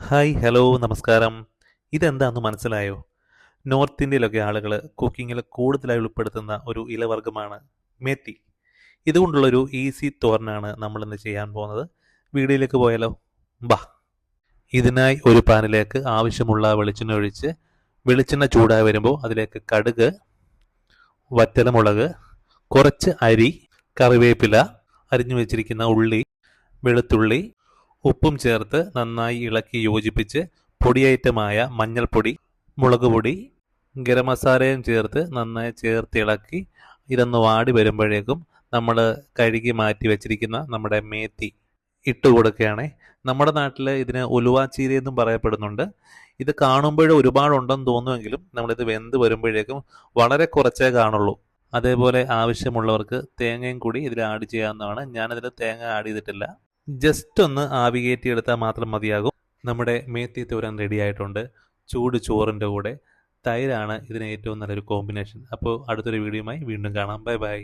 Hi hello നമസ്കാരം. ഇതെന്താന്ന് മനസ്സിലായോ? നോർത്ത് ഇന്ത്യയിലൊക്കെ ആളുകൾ കുക്കിങ്ങിൽ കൂടുതലായി ഉൾപ്പെടുത്തുന്ന ഒരു ഇലവർഗമാണ് മേത്തി. ഇതുകൊണ്ടുള്ളൊരു ഈസി തോരനാണ് നമ്മൾ ഇന്ന് ചെയ്യാൻ പോകുന്നത്. വീഡിയോയിലേക്ക് പോയാലോ? ബാ. ഇതിനായി ഒരു പാനിലേക്ക് ആവശ്യമുള്ള വെളിച്ചെണ്ണ ഒഴിച്ച് വെളിച്ചെണ്ണ ചൂടായി വരുമ്പോൾ അതിലേക്ക് കടുക് വറ്റലമുളക് കുറച്ച് അരി കറിവേപ്പില അരിഞ്ഞു വെച്ചിരിക്കുന്ന ഉള്ളി വെളുത്തുള്ളി ഉപ്പും ചേർത്ത് നന്നായി ഇളക്കി യോജിപ്പിച്ച് പൊടിയൈറ്റമായ മഞ്ഞൾപ്പൊടി മുളക് പൊടി ഗരം മസാലയും ചേർത്ത് നന്നായി ചേർത്ത് ഇളക്കി ഇതൊന്ന് വാടി വരുമ്പോഴേക്കും നമ്മൾ കഴുകി മാറ്റി വെച്ചിരിക്കുന്ന നമ്മുടെ മേത്തി ഇട്ട് കൊടുക്കുകയാണേ. നമ്മുടെ നാട്ടിൽ ഇതിന് ഉലുവാച്ചീരി എന്നും പറയപ്പെടുന്നുണ്ട്. ഇത് കാണുമ്പോൾ ഒരുപാടുണ്ടെന്ന് തോന്നുമെങ്കിലും നമ്മളിത് വെന്ത് വരുമ്പോഴേക്കും വളരെ കുറച്ചേ കാണുള്ളൂ. അതേപോലെ ആവശ്യമുള്ളവർക്ക് തേങ്ങയും കൂടി ഇതിൽ ആഡ് ചെയ്യാവുന്നതാണ്. ഞാനതിൽ തേങ്ങ ആഡ് ചെയ്തിട്ടില്ല. ജസ്റ്റ് ഒന്ന് ആവി കയറ്റിയെടുത്താൽ മാത്രം മതിയാകും. നമ്മുടെ മേത്തി തോരൻ റെഡി ആയിട്ടുണ്ട്. ചൂട് ചോറിന്റെ കൂടെ. തൈരാണ് ഇതിന് ഏറ്റവും നല്ലൊരു കോമ്പിനേഷൻ അപ്പോൾ അടുത്തൊരു വീഡിയോയുമായി വീണ്ടും കാണാം. Bye bye